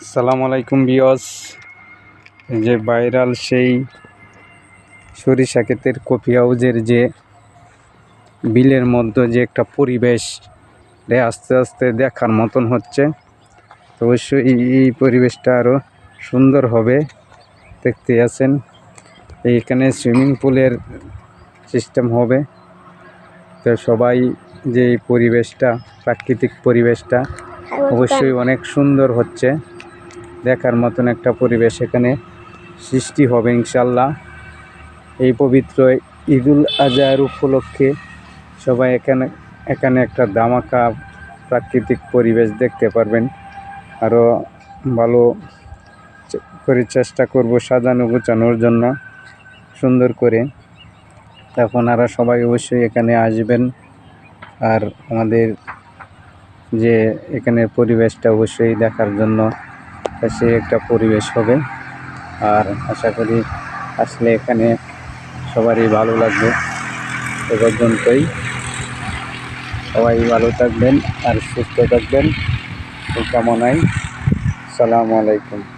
সালাম আলাইকুম বিয়স যে ভাইরাল সেই সরিষা ক্ষেতের কফি হাউজের যে বিলের মধ্যে যে একটা পরিবেশ রে আস্তে আস্তে দেখার মতন হচ্ছে তো অবশ্যই এই- এই পরিবেশটা আরও সুন্দর হবে দেখতে আছেন। এইখানে সুইমিং পুলের সিস্টেম হবে তো সবাই যে পরিবেশটা প্রাকৃতিক পরিবেশটা অবশ্যই অনেক সুন্দর হচ্ছে। দেখার মতন একটা পরিবেশ এখানে সৃষ্টি হবে ইনশাল্লাহ এই পবিত্র ঈদুল আজহার উপলক্ষে সবাই এখানে এখানে একটা দামাকা প্রাকৃতিক পরিবেশ দেখতে পারবেন। আরও ভালো করে চেষ্টা করব সাজানো গোছানোর জন্য সুন্দর করে। তখন আপনারা সবাই অবশ্যই এখানে আসবেন। আর আমাদের যে এখানের পরিবেশটা অবশ্যই দেখার জন্য সে একটা পরিবেশ হবে। আর আশা করি আসলে এখানে সবারই ভালো লাগবে। এ পর্যন্তই সবাই ভালো থাকবেন আর সুস্থ থাকবেন। এই কামনায় সালামু আলাইকুম।